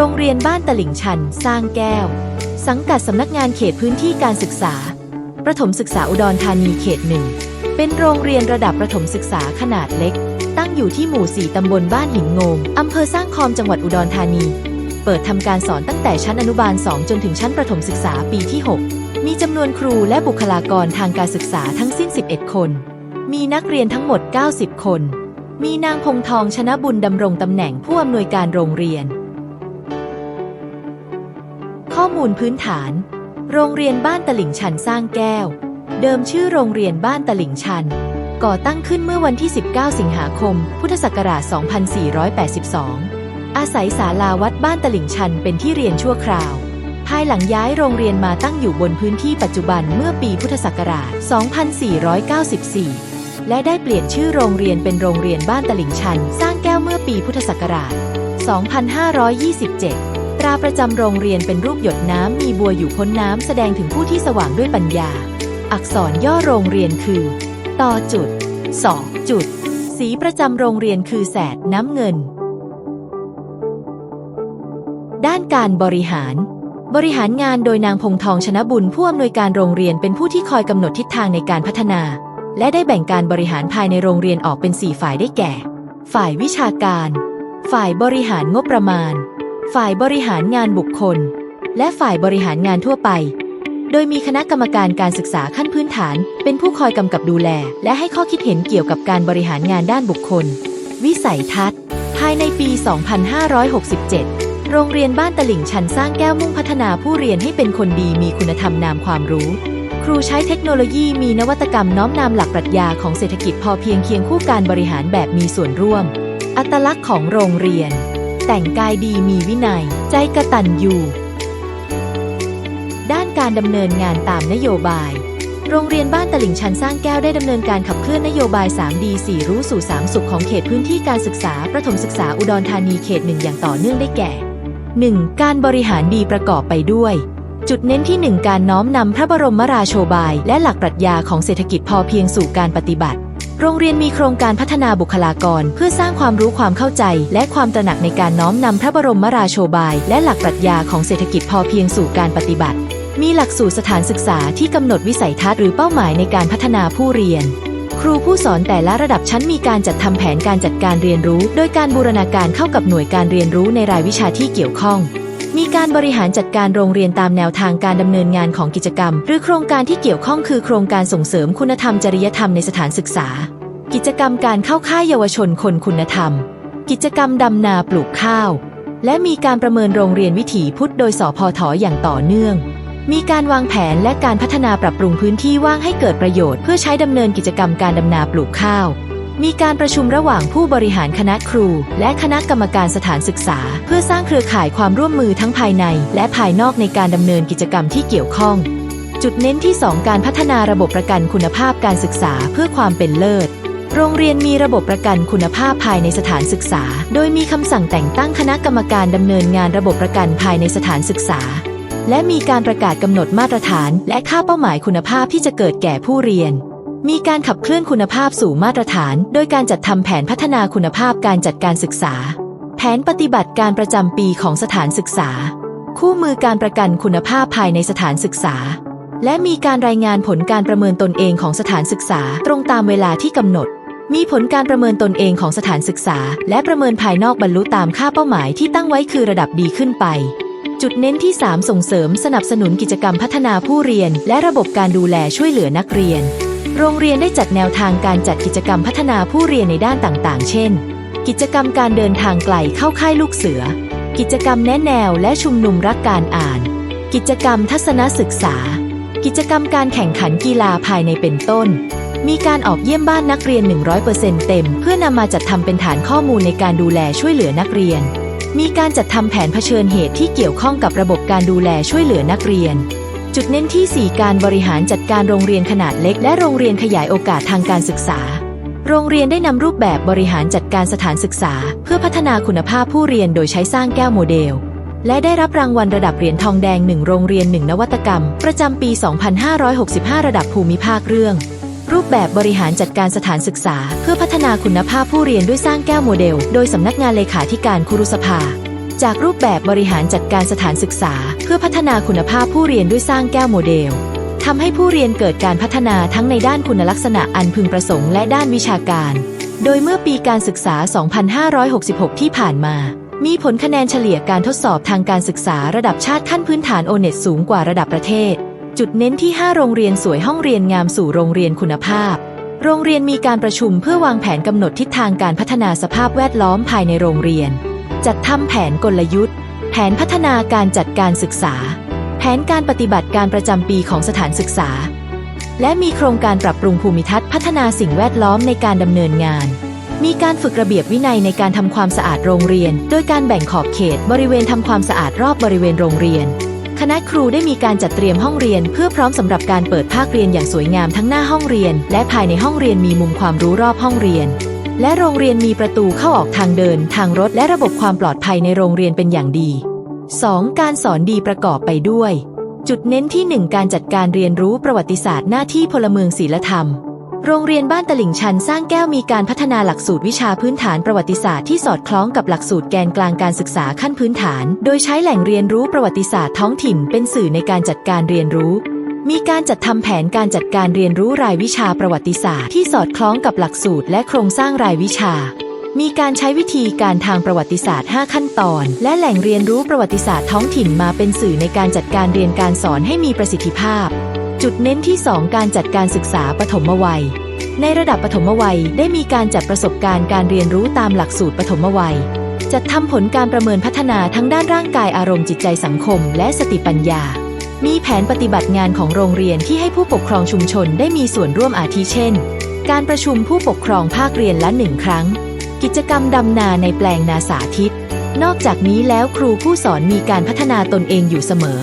โรงเรียนบ้านตลิ่งชัน สร้างแก้ว สังกัดสำนักงานเขตพื้นที่การศึกษา ประถมศึกษาอุดรธานีเขตหนึ่ง เป็นโรงเรียนระดับประถมศึกษาขนาดเล็ก ตั้งอยู่ที่หมู่ 4 ตำบลบ้านหินงมอำเภอสร้างคอมจังหวัดอุดรธานี เปิดทำการสอนตั้งแต่ชั้นอนุบาล 2 จนถึงชั้นประถมศึกษาปีที่ 6 มีจำนวนครูและบุคลากรทางการศึกษาทั้งสิ้น 11 คน มีนักเรียนทั้งหมด 90 คน มีนางพงทองชนะบุญดำรงตำแหน่งผู้อำนวยการโรงเรียน ข้อมูลพื้นฐาน โรงเรียนบ้านตลิ่งชันสร้างแก้ว เดิมชื่อโรงเรียนบ้านตลิ่งชัน ก่อตั้งขึ้นเมื่อวันที่ 19 สิงหาคม พุทธศักราช 2482 อาศัยศาลาวัดบ้านตลิ่งชันเป็นที่เรียนชั่วคราว ภายหลังย้ายโรงเรียนมาตั้งอยู่บนพื้นที่ปัจจุบันเมื่อปีพุทธศักราช 2494 และได้เปลี่ยนชื่อโรงเรียนเป็นโรงเรียนบ้านตลิ่งชัน สร้างแก้วเมื่อปีพุทธศักราช 2527 ตราประจำโรงเรียนเป็นรูปหยดน้ำมีบัวอยู่พ้นน้ำแสดงถึงผู้ที่สว่างด้วยปัญญา อักษรย่อโรงเรียนคือต่อจุดสองจุด สีประจำโรงเรียนคือแสดน้ำเงิน ด้านการบริหาร บริหารงานโดยนางพงทองชนะบุญผู้อำนวยการโรงเรียนเป็นผู้ที่คอยกำหนดทิศทางในการพัฒนา และได้แบ่งการบริหารภายในโรงเรียนออกเป็น 4 ฝ่ายได้แก่ ฝ่ายวิชาการ ฝ่ายบริหารงบประมาณ ฝ่ายบริหารงานบุคคล และฝ่ายบริหารงานทั่วไป โดยมีคณะกรรมการการศึกษาขั้นพื้นฐาน เป็นผู้คอยกำกับดูแล และให้ข้อคิดเห็นเกี่ยวกับการบริหารงานด้านบุคคล วิสัยทัศน์ ภายในปี 2567 โรงเรียนบ้านตลิ่งชันสร้างแก้วมุ่งพัฒนาผู้เรียนให้เป็นคนดีมีคุณธรรมนามความรู้ครูใช้เทคโนโลยีมีนวัตกรรมน้อมนำหลักปรัชญาของเศรษฐกิจพอเพียงเคียงคู่การบริหารแบบมีส่วนร่วม อัตลักษณ์ของโรงเรียน แต่งกายดีมีวินัย ใจกระตันอยู่ด้านการดำเนินงานตามนโยบาย โรงเรียนบ้านตลิ่งชันสร้างแก้วได้ดำเนินการขับเคลื่อนนโยบาย 3D 4 รู้สู่ 3 สุขของเขตพื้นที่การศึกษา ประถมศึกษาอุดรธานีเขตหนึ่งอย่างต่อเนื่องได้แก่ 1. การบริหารดีประกอบไปด้วย จุดเน้นที่ 1 การน้อมนำพระบรมราโชบาย และหลักปรัชญาของเศรษฐกิจพอเพียงสู่การปฏิบัติ โรงเรียนมีโครงการพัฒนาบุคลากร เพื่อสร้างความรู้ความเข้าใจ และความตระหนักในการน้อมนำพระบรมราโชบาย และหลักปรัชญาของเศรษฐกิจพอเพียงสู่การปฏิบัติ มีหลักสูตรสถานศึกษาที่กำหนดวิสัยทัศน์หรือเป้าหมายในการพัฒนาผู้เรียน ครูผู้สอนแต่ละระดับชั้นมีการจัดทำแผนการจัดการเรียนรู้ โดยการบูรณาการเข้ากับหน่วยการเรียนรู้ในรายวิชาที่เกี่ยวข้อง มีการบริหารจัดการโรงเรียนตามแนวทางการดำเนินงานของกิจกรรม หรือโครงการที่เกี่ยวข้องคือโครงการส่งเสริมคุณธรรมจริยธรรมในสถานศึกษา กิจกรรมการเข้าค่ายเยาวชนคนคุณธรรม กิจกรรมดำนาปลูกข้าว และมีการประเมินโรงเรียนวิถีพุทธโดยสพทอย่างต่อเนื่อง มีการวางแผนและการพัฒนาปรับปรุงพื้นที่ว่างให้เกิดประโยชน์ เพื่อใช้ดำเนินกิจกรรมการดำนาปลูกข้าว มีการประชุมระหว่างผู้บริหารคณะครู และคณะกรรมการสถานศึกษา เพื่อสร้างเครือข่ายความร่วมมือทั้งภายใน และภายนอกในการดำเนินกิจกรรมที่เกี่ยวข้อง จุดเน้นที่ 2 การพัฒนาระบบประกันคุณภาพการศึกษาเพื่อความเป็นเลิศโรงเรียนมีระบบประกันคุณภาพภายในสถานศึกษา โดยมีคำสั่งแต่งตั้งคณะกรรมการดำเนินงานระบบประกันภายในสถานศึกษา และมีการประกาศกำหนดมาตรฐาน และค่าเป้าหมายคุณภาพที่จะเกิดแก่ผู้เรียน มีการขับเคลื่อนคุณภาพสู่มาตรฐาน โดยการจัดทำแผนพัฒนาคุณภาพการจัดการศึกษา แผนปฏิบัติการประจำปีของสถานศึกษา คู่มือการประกันคุณภาพภายในสถานศึกษา และมีการรายงานผลการประเมินตนเองของสถานศึกษา ตรงตามเวลาที่กำหนด มีผลการประเมินตนเองของสถานศึกษา และประเมินภายนอกบรรลุตามค่าเป้าหมายที่ตั้งไว้คือระดับดีขึ้นไปจุดเน้นที่ 3 ส่งเสริมสนับสนุนกิจกรรมพัฒนาผู้เรียน และระบบการดูแลช่วยเหลือนักเรียน โรงเรียนได้จัดแนวทางการจัดกิจกรรมพัฒนาผู้เรียนในด้านต่างๆ เช่น กิจกรรมการเดินทางไกลเข้าค่ายลูกเสือ กิจกรรมแนะแนวและชุมนุมรักการอ่าน กิจกรรมทัศนศึกษา กิจกรรมการแข่งขันกีฬาภายในเป็นต้น มีการออกเยี่ยมบ้านนักเรียน 100%เต็ม เพื่อนำมาจัดทำเป็นฐานข้อมูลในการดูแลช่วยเหลือนักเรียน มีการจัดทำแผนเผชิญเหตุที่เกี่ยวข้องกับระบบการดูแลช่วยเหลือนักเรียน จุดเน้นที่ 4 การบริหารจัดการโรงเรียนขนาดเล็ก และโรงเรียนขยายโอกาสทางการศึกษา โรงเรียนได้นำรูปแบบบริหารจัดการสถานศึกษา เพื่อพัฒนาคุณภาพผู้เรียนโดยใช้สร้างแก้วโมเดล และได้รับรางวัลระดับเหรียญทองแดง 1 โรงเรียน 1 นวัตกรรม ประจำปี 2565 ระดับภูมิภาคเรื่อง รูปแบบบริหารจัดการสถานศึกษา เพื่อพัฒนาคุณภาพผู้เรียนด้วยสร้างแก้วโมเดล โดยสำนักงานเลขาธิการครุสภา จากรูปแบบบริหารจัดการสถานศึกษา เพื่อพัฒนาคุณภาพผู้เรียนด้วยสร้างแก้วโมเดลทำให้ผู้เรียนเกิดการพัฒนาทั้งในด้านคุณลักษณะอันพึงประสงค์และด้านวิชาการ โดยเมื่อปีการศึกษา 2566 ที่ผ่านมา มีผลคะแนนเฉลี่ยการทดสอบทางการศึกษาระดับชาติขั้นพื้นฐานโอเน็ตสูงกว่าระดับประเทศ จุดเน้นที่ 5 โรงเรียนสวยห้องเรียนงามสู่โรงเรียนคุณภาพ โรงเรียนมีการประชุมเพื่อวางแผนกำหนดทิศทางการพัฒนาสภาพแวดล้อมภายในโรงเรียน จัดทำแผนกลยุทธ์ แผนพัฒนาการจัดการศึกษา แผนการปฏิบัติการประจำปีของสถานศึกษา และมีโครงการปรับปรุงภูมิทัศน์พัฒนาสิ่งแวดล้อมในการดำเนินงาน มีการฝึกระเบียบวินัยในการทำความสะอาดโรงเรียน โดยการแบ่งขอบเขตบริเวณทำความสะอาดรอบบริเวณโรงเรียนคณะครูได้มีการจัดเตรียมห้องเรียน เพื่อพร้อมสำหรับการเปิดภาคเรียนอย่างสวยงามทั้งหน้าห้องเรียน และภายในห้องเรียนมีมุมความรู้รอบห้องเรียน และโรงเรียนมีประตูเข้าออกทางเดิน ทางรถและระบบความปลอดภัยในโรงเรียนเป็นอย่างดี 2. การสอนดีประกอบไปด้วย จุดเน้นที่ 1 การจัดการเรียนรู้ประวัติศาสตร์หน้าที่พลเมืองศีลธรรม โรงเรียนบ้านตลิ่งชันสร้างแก้วมีการพัฒนาหลักสูตรวิชาพื้นฐานประวัติศาสตร์ที่สอดคล้องกับหลักสูตรแกนกลางการศึกษาขั้นพื้นฐาน โดยใช้แหล่งเรียนรู้ประวัติศาสตร์ท้องถิ่นเป็นสื่อในการจัดการเรียนรู้ มีการจัดทำแผนการจัดการเรียนรู้รายวิชาประวัติศาสตร์ที่สอดคล้องกับหลักสูตรและโครงสร้างรายวิชา มีการใช้วิธีการทางประวัติศาสตร์ 5 ขั้นตอน และแหล่งเรียนรู้ประวัติศาสตร์ท้องถิ่นมาเป็นสื่อในการจัดการเรียนการสอนให้มีประสิทธิภาพ จุดเน้นที่ 2 การจัดการศึกษาปฐมวัย ในระดับปฐมวัยได้มีการจัดประสบการณ์การเรียนรู้ตามหลักสูตรปฐมวัย จัดทำผลการประเมินพัฒนาทั้งด้านร่างกายอารมณ์จิตใจสังคม และสติปัญญา มีแผนปฏิบัติงานของโรงเรียนที่ให้ผู้ปกครองชุมชนได้มีส่วนร่วมอาทิเช่น การประชุมผู้ปกครองภาคเรียนละหนึ่งครั้ง กิจกรรมดำนาในแปลงนาสาธิต นอกจากนี้แล้วครูผู้สอนมีการพัฒนาตนเองอยู่เสมอ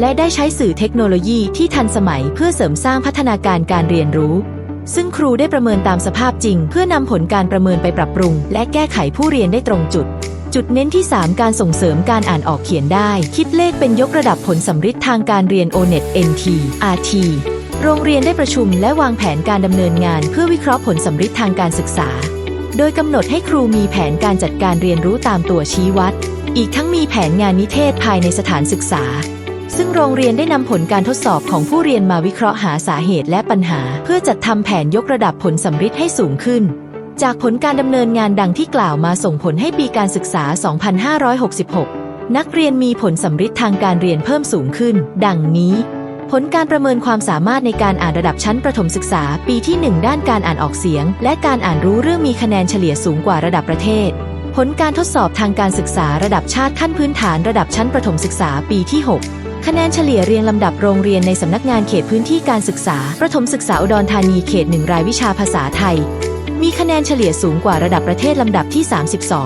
และได้ใช้สื่อเทคโนโลยีที่ทันสมัยเพื่อเสริมสร้างพัฒนาการการเรียนรู้ ซึ่งครูได้ประเมินตามสภาพจริง เพื่อนำผลการประเมินไปปรับปรุง และแก้ไขผู้เรียนได้ตรงจุด จุดเน้นที่ 3 การส่งเสริมการอ่านออกเขียนได้ คิดเลขเป็นยกระดับผลสำฤทธิ์ทางการเรียน O-NET NT RT โรงเรียนได้ประชุมและวางแผนการดำเนินงาน เพื่อวิเคราะห์ผลสำฤทธิ์ทางการศึกษา โดยกำหนดให้ครูมีแผนการจัดการเรียนรู้ตามตัวชี้วัด อีกทั้งมีแผนงานนิเทศภายในสถานศึกษา ซึ่งโรงเรียนได้นำผลการทดสอบของผู้เรียนมาวิเคราะห์หาสาเหตุและปัญหา เพื่อจัดทำแผนยกระดับผลสำฤทธิ์ให้สูงขึ้น จากผลการดำเนินงานดังที่กล่าวมาส่งผลให้ปีการศึกษา 2566 นักเรียนมีผลสำฤทธิ์ทางการเรียนเพิ่มสูงขึ้น ดังนี้ ผลการประเมินความสามารถในการอ่านระดับชั้นประถมศึกษา ปีที่ 1 ด้านการอ่านออกเสียง และการอ่านรู้เรื่องมีคะแนนเฉลี่ยสูงกว่าระดับประเทศ ผลการทดสอบทางการศึกษาระดับชาติขั้นพื้นฐานระดับชั้นประถมศึกษาปีที่ 6คะแนนเฉลี่ยเรียงลำดับโรงเรียนในสำนักงานเขตพื้นที่การศึกษา ประถมศึกษาอุดรธานีเขตหนึ่งรายวิชาภาษาไทย มีคะแนนเฉลี่ยสูงกว่าระดับประเทศลำดับที่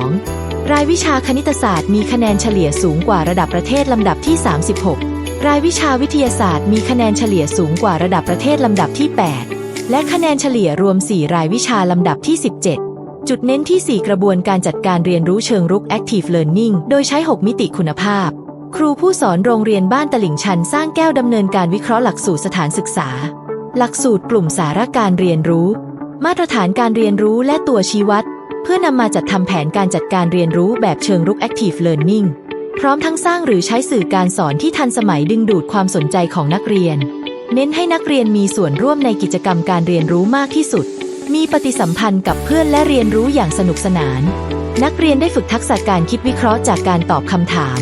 32 รายวิชาคณิตศาสตร์มีคะแนนเฉลี่ยสูงกว่าระดับประเทศลำดับที่ 36 รายวิชาวิทยาศาสตร์มีคะแนนเฉลี่ยสูงกว่าระดับประเทศลำดับที่ 8 และคะแนนเฉลี่ยรวม 4 รายวิชาลำดับที่ 17 จุดเน้นที่ 4 กระบวนการจัดการเรียนรู้เชิงรุก Active Learning โดยใช้ 6 มิติคุณภาพ ครูผู้สอนโรงเรียนบ้านตลิ่งชันสร้างแก้วดำเนินการวิเคราะห์หลักสูตรสถานศึกษา หลักสูตรกลุ่มสาระการเรียนรู้ มาตรฐานการเรียนรู้และตัวชี้วัด เพื่อนำมาจัดทำแผนการจัดการเรียนรู้แบบเชิงรุก Active Learning พร้อมทั้งสร้างหรือใช้สื่อการสอนที่ทันสมัยดึงดูดความสนใจของนักเรียน เน้นให้นักเรียนมีส่วนร่วมในกิจกรรมการเรียนรู้มากที่สุด มีปฏิสัมพันธ์กับเพื่อนและเรียนรู้อย่างสนุกสนาน นักเรียนได้ฝึกทักษะการคิดวิเคราะห์จากการตอบคำถาม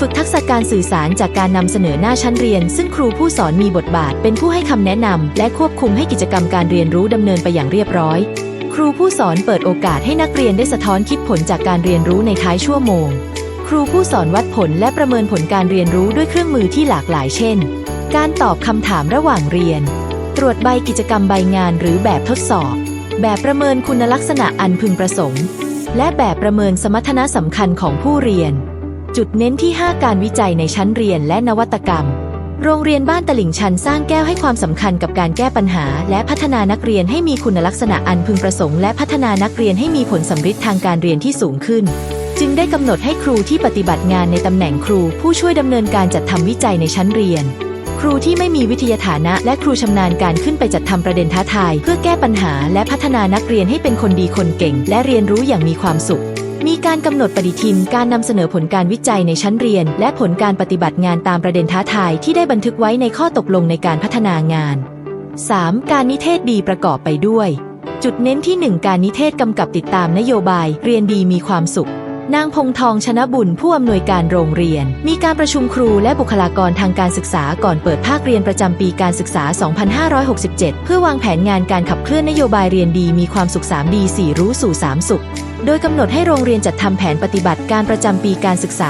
ฝึกทักษะการสื่อสารจากการนำเสนอหน้าชั้นเรียน ซึ่งครูผู้สอนมีบทบาท เป็นผู้ให้คำแนะนำและควบคุมให้กิจกรรมการเรียนรู้ดำเนินไปอย่างเรียบร้อย ครูผู้สอนเปิดโอกาสให้นักเรียนได้สะท้อนคิดผลจากการเรียนรู้ในท้ายชั่วโมง ครูผู้สอนวัดผลและประเมินผลการเรียนรู้ด้วยเครื่องมือที่หลากหลายเช่น การตอบคำถามระหว่างเรียน ตรวจใบกิจกรรมใบงานหรือแบบทดสอบ แบบประเมินคุณลักษณะอันพึงประสงค์ และแบบประเมินสมรรถนะสำคัญของผู้เรียน จุดเน้นที่ 5 การวิจัยในชั้นเรียนและนวัตกรรม โรงเรียนบ้านตลิ่งชันสร้างแก้วให้ความสำคัญกับการแก้ปัญหา และพัฒนานักเรียนให้มีคุณลักษณะอันพึงประสงค์และพัฒนานักเรียนให้มีผลสำฤทธิ์ทางการเรียนที่สูงขึ้น จึงได้กำหนดให้ครูที่ปฏิบัติงานในตำแหน่งครู ผู้ช่วยดำเนินการจัดทำวิจัยในชั้นเรียน ครูที่ไม่มีวิทยาฐานะ และครูชำนาญการขึ้นไปจัดทำประเด็นท้าทาย เพื่อแก้ปัญหา และพัฒนานักเรียนให้เป็นคนดีคนเก่ง และเรียนรู้อย่างมีความสุข มีการกำหนดปฏิทินการนำเสนอผลการวิจัยในชั้นเรียน และผลการปฏิบัติงานตามประเด็นท้าทายที่ได้บันทึกไว้ในข้อตกลงในการพัฒนางาน 3. การนิเทศดีประกอบไปด้วย จุดเน้นที่ 1 การนิเทศกำกับติดตามนโยบาย เรียนดีมีความสุข นางพงทองชนะบุญผู้อำนวยการโรงเรียน มีการประชุมครูและบุคลากรทางการศึกษาก่อนเปิดภาคเรียนประจำปีการศึกษา 2567 เพื่อวางแผนงานการขับเคลื่อนนโยบายเรียนดีมีความสุข 3 ดี 4 รู้สู่ 3 สุข โดยกำหนดให้โรงเรียนจัดทำแผนปฏิบัติการประจำปีการศึกษา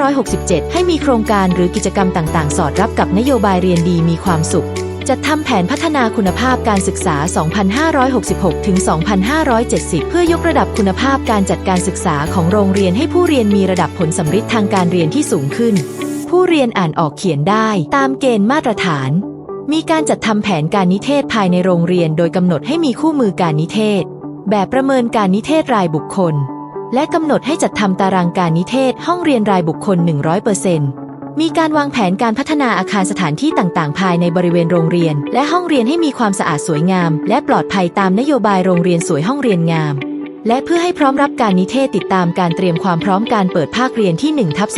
2567 ให้มีโครงการหรือกิจกรรมต่าง ๆ สอดรับกับนโยบายเรียนดีมีความสุข จัดทำแผนพัฒนาคุณภาพการศึกษา 2566 ถึง 2570 เพื่อยกระดับคุณภาพการจัดการศึกษาของโรงเรียนให้ผู้เรียนมีระดับผลสำฤทธิ์ทางการเรียนที่สูงขึ้น ผู้เรียนอ่านออกเขียนได้ตามเกณฑ์มาตรฐาน มีการจัดทำแผนการนิเทศภายในโรงเรียน โดยกำหนดให้มีคู่มือการนิเทศ แบบประเมินการนิเทศรายบุคคล และกำหนดให้จัดทำตารางการนิเทศห้องเรียนรายบุคคล 100% มีการวางแผนการพัฒนาอาคารสถานที่ต่างๆ ภายในบริเวณโรงเรียน และห้องเรียนให้มีความสะอาดสวยงาม และปลอดภัยตามนโยบายโรงเรียนสวยห้องเรียนงาม และเพื่อให้พร้อมรับการนิเทศติดตามการเตรียมความพร้อมการเปิดภาคเรียนที่1ทับ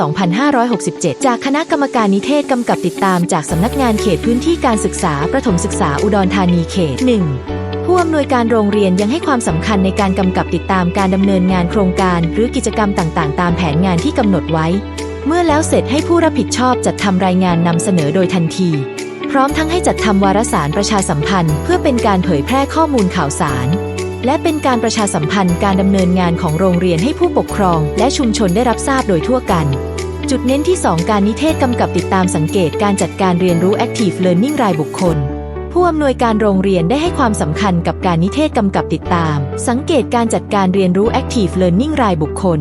2567 จากคณะกรรมการนิเทศกำกับติดตามจากสำนักงานเขตพื้นที่การศึกษา ประถมศึกษาอุดรธานีเขต 1ผู้อำนวยการโรงเรียนยังให้ความสำคัญในการกำกับติดตามการดำเนินงานโครงการ หรือกิจกรรมต่างๆ ตามแผนงานที่กำหนดไว้ เมื่อแล้วเสร็จให้ผู้รับผิดชอบจัดทำรายงานนำเสนอโดยทันที พร้อมทั้งให้จัดทำวารสารประชาสัมพันธ์ เพื่อเป็นการเผยแพร่ข้อมูลข่าวสาร และเป็นการประชาสัมพันธ์การดำเนินงานของโรงเรียนให้ผู้ปกครอง และชุมชนได้รับทราบโดยทั่วกัน จุดเน้นที่ 2 การนิเทศกำกับติดตามสังเกตการจัดการเรียนรู้ Active Learning รายบุคคลผู้อำนวยการโรงเรียนได้ให้ความสำคัญกับการนิเทศกำกับติดตาม สังเกตการจัดการเรียนรู้ Active Learning รายบุคคล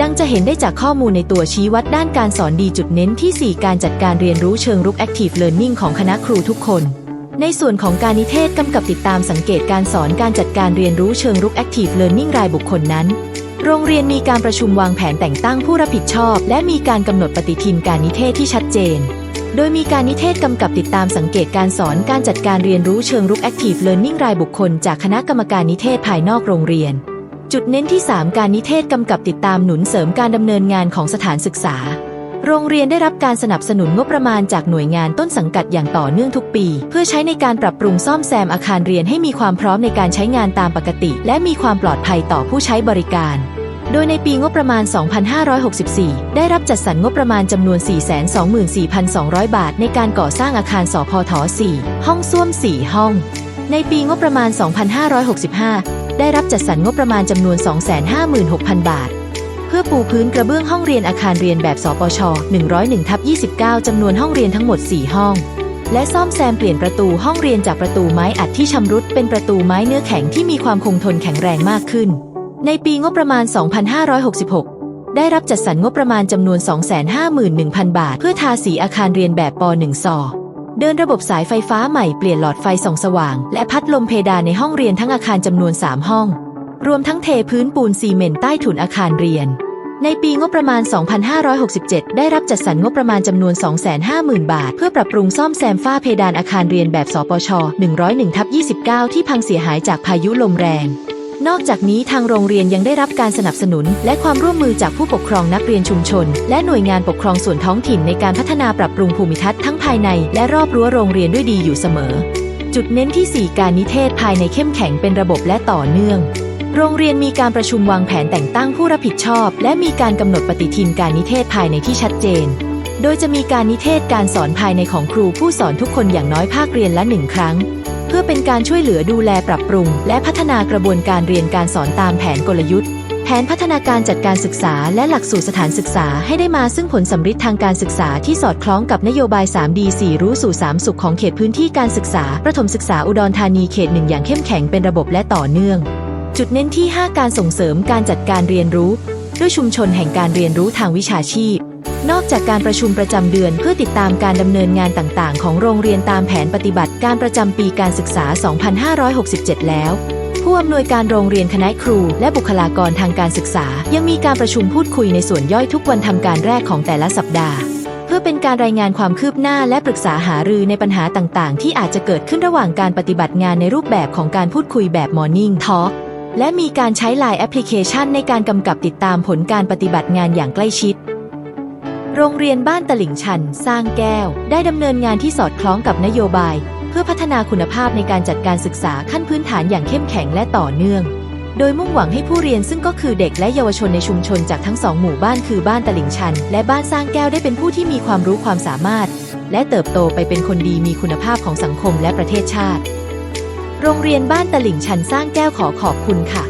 ดังจะเห็นได้จากข้อมูลในตัวชี้วัดด้านการสอนดีจุดเน้นที่ 4 การจัดการเรียนรู้เชิงรุก Active Learning ของคณะครูทุกคน ในส่วนของการนิเทศกำกับติดตามสังเกตการสอนการจัดการเรียนรู้เชิงรุก Active Learning รายบุคคลนั้น โรงเรียนมีการประชุมวางแผนแต่งตั้งผู้รับผิดชอบ และมีการกำหนดปฏิทินการนิเทศที่ชัดเจน โดยมีการนิเทศกำกับติดตามสังเกตการสอนการจัดการเรียนรู้เชิงรุก Active Learning รายบุคคล จากคณะกรรมการนิเทศภายนอกโรงเรียน จุดเน้นที่ 3 การนิเทศกำกับติดตามหนุนเสริมการดำเนินงานของสถานศึกษา โรงเรียนได้รับการสนับสนุนงบประมาณจากหน่วยงานต้นสังกัดอย่างต่อเนื่องทุกปี เพื่อใช้ในการปรับปรุงซ่อมแซมอาคารเรียนให้มีความพร้อมในการใช้งานตามปกติ และมีความปลอดภัยต่อผู้ใช้บริการ โดยในปีงบประมาณ 2564 ได้รับจัดสรรงบประมาณจำนวน 424,200 บาท ในการก่อสร้างอาคารสพท4ห้องส้วม 4 ห้องในปีงบประมาณ 2565 ได้รับจัดสรรงบประมาณจำนวน 256,000 บาท เพื่อปูพื้นกระเบื้องห้องเรียนอาคารเรียนแบบสปช 101ทับ29 จำนวนห้องเรียนทั้งหมด 4 ห้อง และซ่อมแซมเปลี่ยนประตูห้องเรียนจากประตูไม้อัดที่ชำรุดเป็นประตูไม้เนื้อแข็งที่มีความคงทนแข็งแรงมากขึ้น ในปีงบประมาณ 2566ได้รับจัดสรรงบประมาณจำนวน 251,000 บาท เพื่อทาสีอาคารเรียนแบบป .1 ซอ เดินระบบสายไฟฟ้าใหม่เปลี่ยนหลอดไฟส่องสว่าง และพัดลมเพดานในห้องเรียนทั้งอาคารจำนวน 3 ห้อง รวมทั้งเทพื้นปูนซีเมนต์ใต้ถุนอาคารเรียน ในปีงบประมาณ 2567 ได้รับจัดสรรงบประมาณจำนวน 250,000 บาท เพื่อปรับปรุงซ่อมแซมฝ้าเพดานอาคารเรียนแบบสปช 101ทับ29 ที่พังเสียหายจากพายุลมแรง นอกจากนี้ทางโรงเรียนยังได้รับการสนับสนุน และความร่วมมือจากผู้ปกครองนักเรียนชุมชน และหน่วยงานปกครองส่วนท้องถิ่นในการพัฒนาปรับปรุงภูมิทัศน์ทั้งภายในและรอบรั้วโรงเรียนด้วยดีอยู่เสมอ จุดเน้นที่ 4 การนิเทศภายในเข้มแข็งเป็นระบบและต่อเนื่องโรงเรียนมีการประชุมวางแผนแต่งตั้งผู้รับผิดชอบ และมีการกำหนดปฏิทินการนิเทศภายในที่ชัดเจน โดยจะมีการนิเทศการสอนภายในของครูผู้สอนทุกคนอย่างน้อยภาคเรียนละหนึ่งครั้ง เพื่อเป็นการช่วยเหลือดูแลปรับปรุง และพัฒนากระบวนการเรียนการสอนตามแผนกลยุทธ์ แผนพัฒนาการจัดการศึกษา และหลักสูตรสถานศึกษาให้ได้มาซึ่งผลสำฤทธิ์ทางการศึกษาที่สอดคล้องกับนโยบาย 3D 4 รู้สู่ 3 สุขของเขตพื้นที่การศึกษา ประถมศึกษาอุดรธานีเขตหนึ่งอย่างเข้มแข็งเป็นระบบและต่อเนื่อง จุดเน้นที่ 5 การส่งเสริมการจัดการเรียนรู้ ด้วยชุมชนแห่งการเรียนรู้ทางวิชาชีพ นอกจากการประชุมประจำเดือนเพื่อติดตามการดำเนินงานต่างๆ ของโรงเรียนตามแผนปฏิบัติการประจำปีการศึกษา 2567 แล้ว ผู้อำนวยการโรงเรียนคณะครู และบุคลากรทางการศึกษา ยังมีการประชุมพูดคุยในส่วนย่อยทุกวันทำการแรกของแต่ละสัปดาห์ เพื่อเป็นการรายงานความคืบหน้าและปรึกษาหารือในปัญหาต่างๆ ที่อาจจะเกิดขึ้นระหว่างการปฏิบัติงานในรูปแบบของการพูดคุยแบบ Morning Talk และมีการใช้ไลน์แอปพลิเคชันในการกำกับติดตามผลการปฏิบัติงานอย่างใกล้ชิด โรงเรียนบ้านตลิ่งชัน สร้างแก้ว ได้ดำเนินงานที่สอดคล้องกับนโยบาย เพื่อพัฒนาคุณภาพในการจัดการศึกษาขั้นพื้นฐานอย่างเข้มแข็งและต่อเนื่อง โดยมุ่งหวังให้ผู้เรียนซึ่งก็คือเด็กและเยาวชนในชุมชนจากทั้งสองหมู่บ้านคือบ้านตลิ่งชัน และบ้านสร้างแก้วได้เป็นผู้ที่มีความรู้ความสามารถ และเติบโตไปเป็นคนดีมีคุณภาพของสังคมและประเทศชาติ โรงเรียนบ้านตลิ่งชันสร้างแก้วขอขอบคุณค่ะ